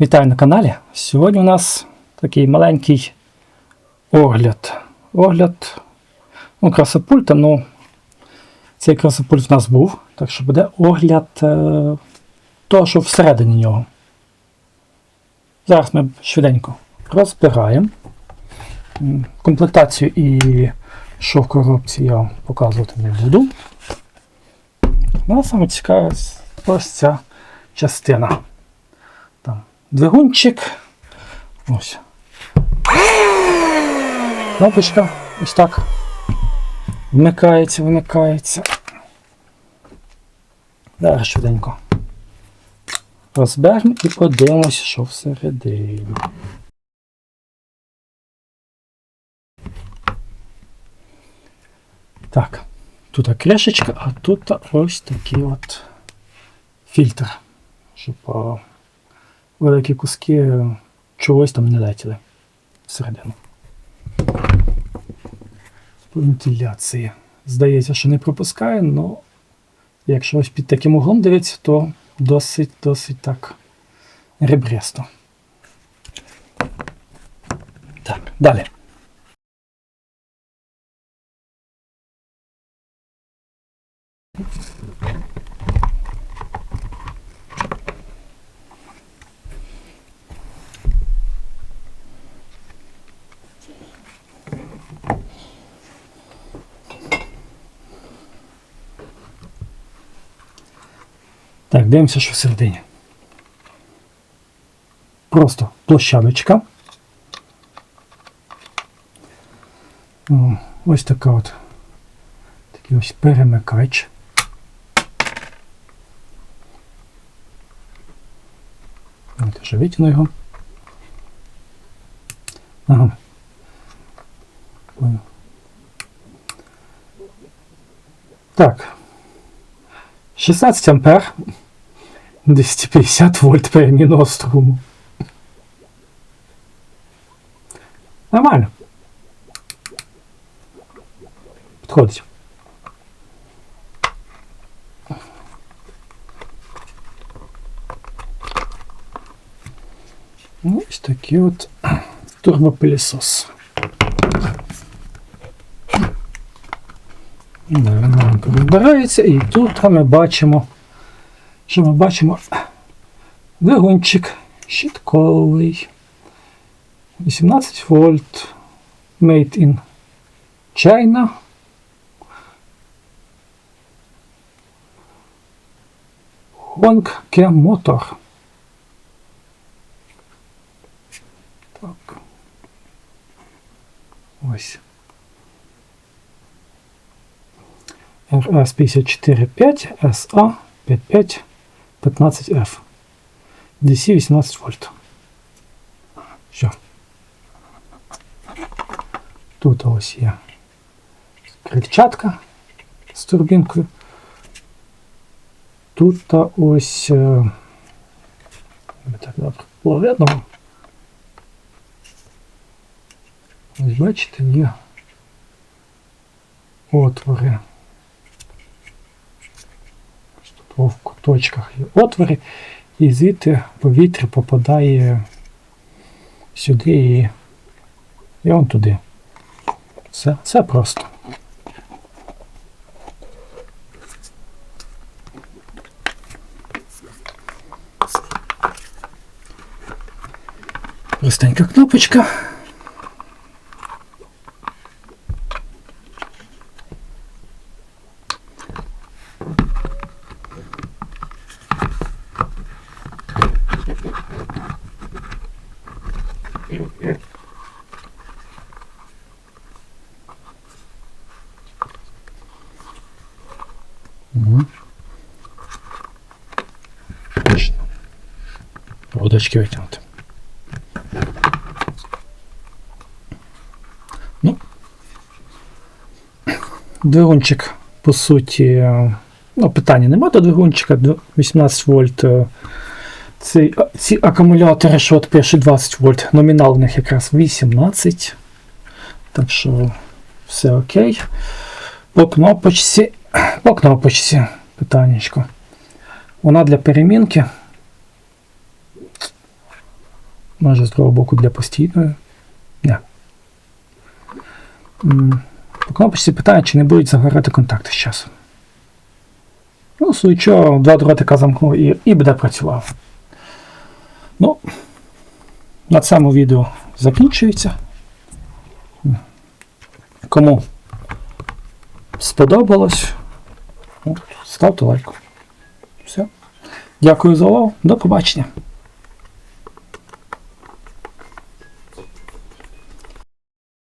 Вітаю на каналі. Сьогодні у нас такий маленький огляд. Огляд ну, красопульта, ну цей красопульт в нас був, так що буде огляд е, того, що всередині нього. Зараз ми швиденько розбираємо. Комплектацію і що в коробці я показувати не буду. Ну, а саме цікаве ось ця частина. Двигунчик. Ось. Кнопочка ось так. Вмикається, вимикається. Зараз швиденько. Розберемо і подивимося, що всередині. Так, тут кришечка, а тут ось такий от фільтр, щоб а, великі куски чогось там не летіли всередину. Вентиляція. Здається, що не пропускає, але якщо ось під таким углом дивитися, то досить досить так ребресто. Так, далі. Так, дивимося, що всередині. Просто площадочка. Ось така от. Такий ось перемикач. Давайте вже витягну його. Ага. Понял. Так. 16 ампер. 250 вольт перемінного струму. Нормально. Підходить. Ось такий от турбопилісос. Легенько розбирається, і тут ми бачимо, що ми бачимо двигунчик щитковий. 18 вольт. Made in China. Honk мотор. Так. Ось. RS 545 SA 55 15F. DC 18 вольт. Все. Тут ось є крильчатка з турбінкою. Тут та ось е, не так добре було видно. Ось бачите, є отвори. В куточках є отвори, і звідти повітря попадає сюди і, і он туди. Все, все просто. Простенька кнопочка. Проводочки витягнути. Ну, двигунчик, по суті, ну, питання нема до двигунчика, 18 вольт. е, Ці, ці акумулятори, що от пише 20 вольт, номінал у них якраз 18. Так що все окей. По кнопочці, по кнопочці питаннячко. Вона для перемінки Може, з другого боку для постійної. М, По кнопочці питає, чи не будуть загорати контакти з часом. Ну, в два дротика замкнув і, і буде працював. Ну, на цьому відео закінчується. Кому сподобалось, ставте лайк. Все. Дякую за увагу. До побачення.